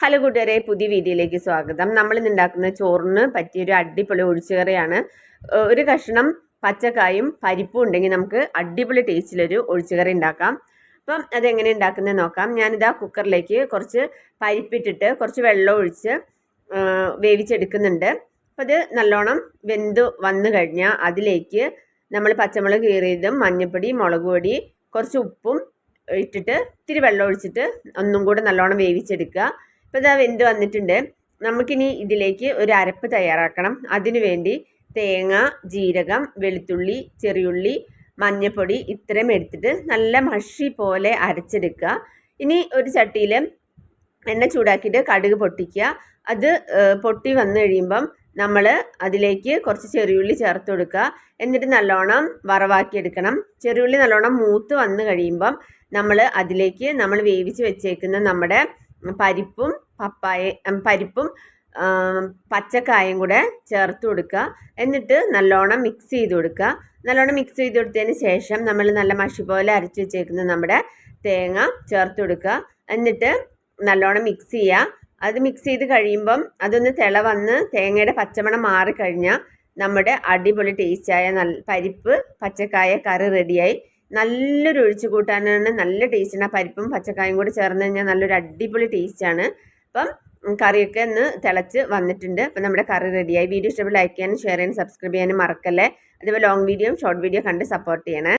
Hello കൂട്ടുകാരെ പുതിയ വീഡിയോയിലേക്ക് സ്വാഗതം. നമ്മൾ ഇന്ന് ഉണ്ടാക്കുന്ന ചോറിന് പറ്റിയൊരു അടിപൊളി ഒഴിച്ചുകറിയാണ്. ഒരു കഷ്ണം പച്ചക്കായും പരിപ്പും ഉണ്ടെങ്കിൽ നമുക്ക് അടിപൊളി ടേസ്റ്റിലൊരു ഒഴിച്ചുകറി ഉണ്ടാക്കാം. അപ്പം അതെങ്ങനെ ഉണ്ടാക്കുന്നത് നോക്കാം. ഞാനിതാ കുക്കറിലേക്ക് കുറച്ച് പരിപ്പിട്ടിട്ട് കുറച്ച് വെള്ളം ഒഴിച്ച് വേവിച്ചെടുക്കുന്നുണ്ട്. അപ്പം അത് നല്ലോണം വെന്ത് വന്നു കഴിഞ്ഞാൽ അതിലേക്ക് നമ്മൾ പച്ചമുളക് കീറിയതും മഞ്ഞൾപ്പൊടി മുളക് പൊടി കുറച്ച് ഉപ്പും ഇട്ടിട്ട് ഇത്തിരി വെള്ളം ഒഴിച്ചിട്ട് ഒന്നും കൂടെ നല്ലോണം വേവിച്ചെടുക്കുക. ഇപ്പോൾ ഇതാ വെന്ത് വന്നിട്ടുണ്ട്. നമുക്കിനി ഇതിലേക്ക് ഒരു അരപ്പ് തയ്യാറാക്കണം. അതിനുവേണ്ടി തേങ്ങ ജീരകം വെളുത്തുള്ളി ചെറിയുള്ളി മഞ്ഞൾപ്പൊടി ഇത്രയും എടുത്തിട്ട് നല്ല മഷി പോലെ അരച്ചെടുക്കുക. ഇനി ഒരു ചട്ടിയിൽ എണ്ണ ചൂടാക്കിയിട്ട് കടുക് പൊട്ടിക്കുക. അത് പൊട്ടി വന്നു കഴിയുമ്പം നമ്മൾ അതിലേക്ക് കുറച്ച് ചെറിയുള്ളി ചേർത്ത് കൊടുക്കുക. എന്നിട്ട് നല്ലോണം വറവാക്കിയെടുക്കണം ചെറിയുള്ളി നല്ലോണം മൂത്ത് വന്നു കഴിയുമ്പം നമ്മൾ അതിലേക്ക് നമ്മൾ വേവിച്ച് വെച്ചേക്കുന്ന നമ്മുടെ പരിപ്പും പപ്പായ പരിപ്പും പച്ചക്കായും കൂടെ ചേർത്ത് കൊടുക്കുക. എന്നിട്ട് നല്ലോണം മിക്സ് ചെയ്ത് കൊടുക്കുക. നല്ലോണം മിക്സ് ചെയ്ത് കൊടുത്തതിന് ശേഷം നമ്മൾ നല്ല മഷി പോലെ അരച്ച് വെച്ചേക്കുന്ന നമ്മുടെ തേങ്ങ ചേർത്ത് കൊടുക്കുക. എന്നിട്ട് നല്ലോണം മിക്സ് ചെയ്യുക. അത് മിക്സ് ചെയ്ത് കഴിയുമ്പം അതൊന്ന് തിള വന്ന് തേങ്ങയുടെ പച്ചമണം മാറിക്കഴിഞ്ഞാൽ നമ്മുടെ അടിപൊളി ടേസ്റ്റായ നല്ല പരിപ്പ് പച്ചക്കായ കറി റെഡിയായി നല്ലൊരു ഒഴിച്ചു കൂട്ടാനാണ് നല്ല ടേസ്റ്റാണ് പരിപ്പും പച്ചക്കായും കൂടി ചേർന്ന് കഴിഞ്ഞാൽ നല്ലൊരു അടിപൊളി ടേസ്റ്റാണ് അപ്പം കറിയൊക്കെ ഒന്ന് തിളച്ച് വന്നിട്ടുണ്ട്. അപ്പം നമ്മുടെ കറി റെഡിയായി വീഡിയോ ഇഷ്ടപ്പെട്ട് ലൈക്ക് ചെയ്യാനും ഷെയർ ചെയ്യാനും സബ്സ്ക്രൈബ് ചെയ്യാനും മറക്കല്ലേ. അതേപോലെ ലോങ് വീഡിയോയും ഷോർട്ട് വീഡിയോ കണ്ട് സപ്പോർട്ട് ചെയ്യണേ.